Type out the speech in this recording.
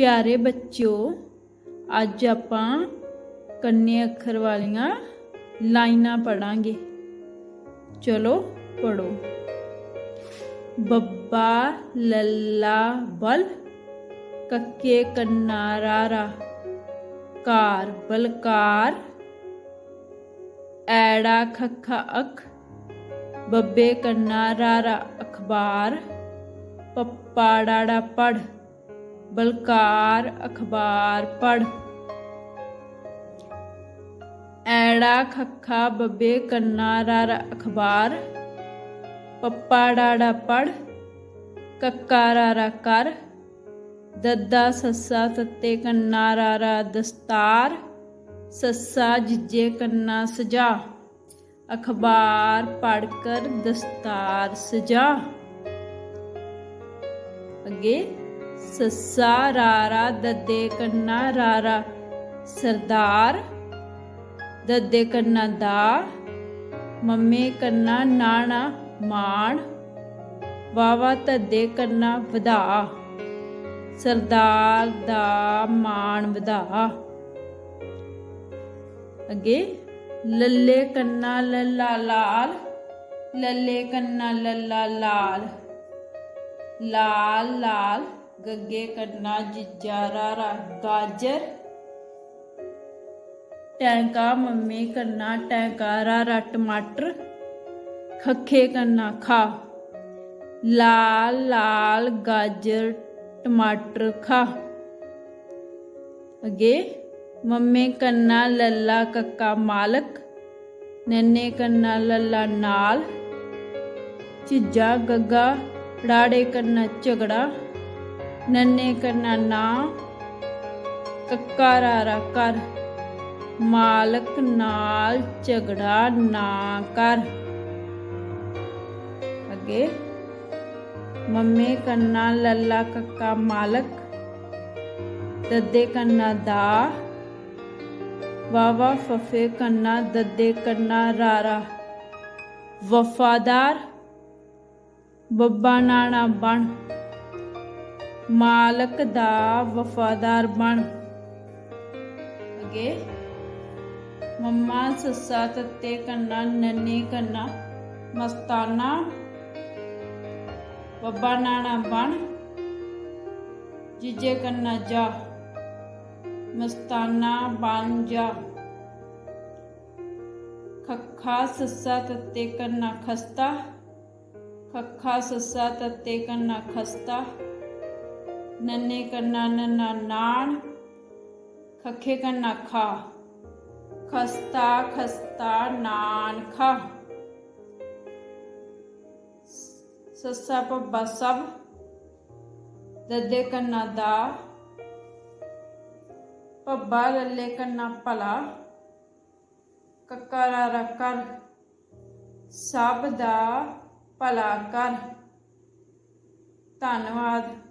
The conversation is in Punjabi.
ਪਿਆਰੇ ਬੱਚਿਓ ਅੱਜ ਆਪਾਂ ਕੰਨੇ ਅੱਖਰ ਵਾਲੀਆਂ ਲਾਈਨਾਂ ਪੜਾਂਗੇ ਚਲੋ ਪੜੋ ਬੱਬਾ ਲੱਲਾ ਬਲ ਕੱਕੇ ਕੰਨਾ ਰਾਰਾ ਕਾਰ ਬਲਕਾਰ ਐੜਾ ਖੱਖਾ ਅਖ ਬੱਬੇ ਕੰਨਾ ਰਾਰਾ ਅਖਬਾਰ ਪੱਪਾ ਡਾੜਾ ਪੜ ਬਲਕਾਰ ਅਖਬਾਰ ਪੜ ਐੜਾ ਖੱਖਾ ਬੱਬੇ ਕੰਨਾ ਰਾਰਾ ਅਖਬਾਰ ਪੱਪਾ ਡਾੜਾ ਪੜ ਕੱਕਾ ਰਾਰਾ ਕਰ ਦੱਦਾ ਸੱਸਾ ਤੱਤੇ ਕੰਨਾ ਰਾਰਾ ਦਸਤਾਰ ਸੱਸਾ ਜਿੱਜੇ ਕੰਨਾ ਸਜਾ ਅਖਬਾਰ ਪੜ ਕਰ ਦਸਤਾਰ ਸਜਾ ਅੱਗੇ ਸੱਸਾ, ਰਾਰਾ, ਦੱਦੇ ਕੰਨਾ, ਰਾਰਾ। ਸਰਦਾਰ, ਦੱਦੇ ਕੰਨਾ ਦਾ। ਮੰਮੇ ਕੰਨਾ, ਨਾਣਾ, ਮਾਣ। ਵਾਵਾ ਤੱਦੇ ਕੰਨਾ, ਵਧਾ। ਸਰਦਾਰ ਦਾ ਮਾਣ, ਵਧਾ। ਅੱਗੇ, ਲੱਲੇ ਕੰਨਾ, ਲੱਲਾ ਲਾਲ। ਲੱਲੇ ਕੰਨਾ, ਲੱਲਾ ਲਾਲ। ਲਾਲ ਲਾਲ। ਗੱਗੇ ਕੰਨਾ ਜਿੱਜਾ ਰਾਰਾ ਗਾਜਰ। ਟੈਂਕਾ ਮੰਮੀ ਕੰਨਾ ਟੈਂਕਾ ਰਾਰਾ ਟਮਾਟਰ। ਖੱਖੇ ਕੰਨਾ ਖਾ। ਲਾਲ ਲਾਲ ਗਾਜਰ, ਟਮਾਟਰ ਖਾ। ਅੱਗੇ ਮੰਮੇ ਕੰਨਾ ਲੱਲਾ ਕੱਕਾ ਮਾਲਕ। ਨੰਨੇ ਕੰਨਾ ਲੱਲਾ ਨਾਲ। ਝਿੱਜਾ, ਗੱਗਾ ੜਾੜੇ ਕੰਨਾ ਝਗੜਾ। ਨੰਨੇ ਕੰਨਾ ਨਾ। ਕੱਕਾ ਰਾਰਾ ਕਰ। ਮਾਲਕ ਨਾਲ ਝਗੜਾ ਨਾ ਕਰ। ਅੱਗੇ। ਮੰਮੇ ਕੰਨਾ ਲੱਲਾ ਕੱਕਾ ਮਾਲਕ। ਦੱਦੇ ਕੰਨਾ ਦਾ। ਵਾਵਾ ਫਫੇ ਕੰਨਾ ਦੱਦੇ ਕੰਨਾ ਰਾਰਾ। ਵਫਾਦਾਰ। ਬੱਬਾ ਨਾਣਾ ਬਣ। ਮਾਲਕ ਦਾ ਵਫਾਦਾਰ ਬਣ। ਅਗੇ। ਮੰਮਾ ਸੱਸਾ ਤੱਤੇ ਕੰਨਾ, ਨੰਨੇ ਕੰਨਾ, ਮਸਤਾਨਾ, ਬੱਬਾ ਨਾਣਾ ਬਣ। ਜੀਜੇ ਕੰਨਾ ਜਾ, ਮਸਤਾਨਾ ਬਣ ਜਾ। ਖੱਖਾ ਸੱਸਾ ਤੱਤੇ ਕੰਨਾ ਖਸਤਾ, ਖੱਖਾ ਸੱਸਾ ਤੱਤੇ ਕੰਨਾ ਖਸਤਾ। ਨੰਨੇ ਕੰਨਾ ਨੰਨਾ ਨਾਣ ਖੱਖੇ ਕੰਨਾ ਖਾ। ਖਸਤਾ ਖਸਤਾ ਨਾਨ ਖਾ ਸੱਸਾ ਪੱਬਾ ਸਭ, ਦੱਦੇ ਕੰਨਾ ਦਾ। ਪੱਬਾ ਲੱਲੇ ਕੰਨਾ ਭਲਾ। ਕੱਕਾ ਰਾਰਾ ਕਰ, ਸਭ ਦਾ ਭਲਾ ਕਰ। ਧੰਨਵਾਦ।